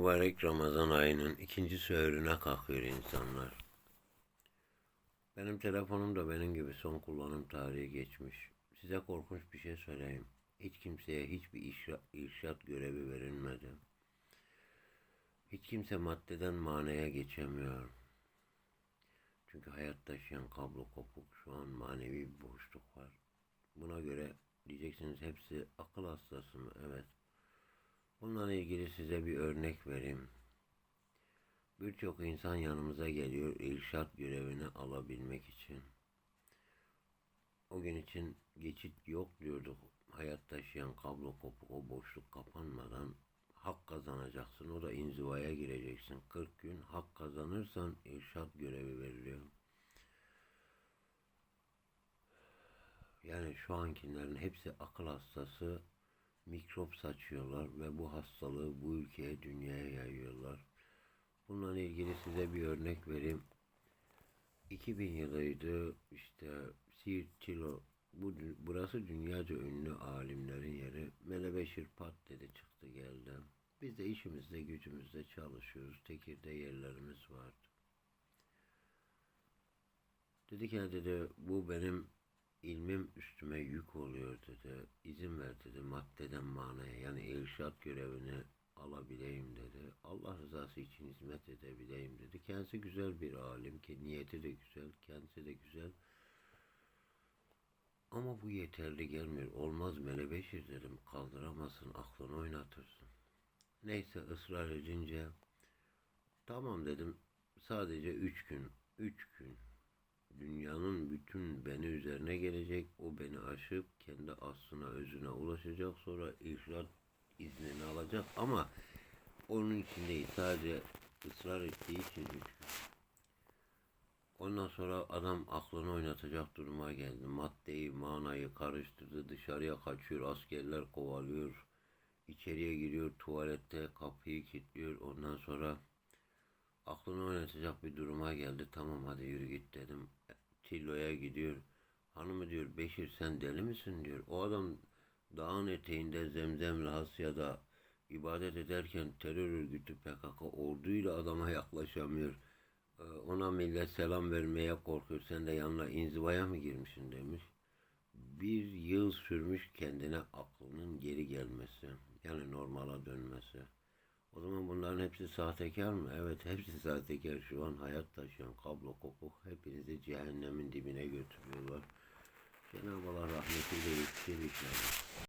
Mübarek Ramazan ayının ikinci söğürüne kalkıyor insanlar. Benim telefonum da benim gibi son kullanım tarihi geçmiş. Size korkunç bir şey söyleyeyim. Hiç kimseye hiçbir işra- irşat görevi verilmedi. Hiç kimse maddeden manaya geçemiyor. Çünkü hayat taşıyan kablo kopuk. Şu an manevi bir boşluk var. Buna göre diyeceksiniz hepsi akıl hastası mı? Evet. Bununla ilgili size bir örnek vereyim. Birçok insan yanımıza geliyor irşat görevini alabilmek için. O gün için geçit yok diyorduk. Hayat taşıyan kablo kopuk o boşluk kapanmadan hak kazanacaksın. O da inzivaya gireceksin. 40 gün hak kazanırsan irşat görevi veriliyor. Yani şu ankilerin hepsi akıl hastası mikrop saçıyorlar ve bu hastalığı bu ülkeye, dünyaya yayıyorlar. Bununla ilgili size bir örnek vereyim. 2000 yılıydı işte Siirt Tilo bu burası dünyaca ünlü alimlerin yeri. Melebeşir Pat dedi çıktı geldi. Biz de işimizde gücümüzde çalışıyoruz. Tekirde yerlerimiz vardı. Dedi ki dedi bu benim ilmim üstüme yük oluyor dedi. İzin ver dedi maddeden manaya yani irşat görevini alabileyim dedi. Allah rızası için hizmet edebileyim dedi. Kendisi güzel bir alim ki niyeti de güzel, kendisi de güzel. Ama bu yeterli gelmiyor. Olmaz Melebeşir dedim. Kaldıramazsın, aklını oynatırsın. Neyse ısrar edince tamam dedim. Sadece üç gün, üç gün dünyanın bütün beni üzerine gelecek. O beni aşıp kendi aslına, özüne ulaşacak. Sonra irşat iznini alacak. Ama onun için değil. Sadece ısrar ettiği için. Ondan sonra adam aklını oynatacak duruma geldi. Maddeyi, manayı karıştırdı. Dışarıya kaçıyor. Askerler kovalıyor. İçeriye giriyor. Tuvalette kapıyı kilitliyor. Ondan sonra aklını oynatacak bir duruma geldi. Tamam hadi yürü git dedim. Tillo'ya gidiyor. Hanımı diyor Beşir sen deli misin diyor. O adam dağın eteğinde Zemzem Rahasya'da ibadet ederken terör örgütü PKK orduyla adama yaklaşamıyor. Ee, Ona millet selam vermeye korkuyor. Sen de yanına inzivaya mı girmişsin demiş. Bir yıl sürmüş kendine aklının geri gelmesi. Yani normala dönmesi. O zaman bunların hepsi sahtekar mı? Evet hepsi sahtekar. Şu an hayat taşıyan kablo kopuk hepinizi cehennemin dibine götürüyorlar. Cenab-ı Allah rahmetiyle yetişir inşallah.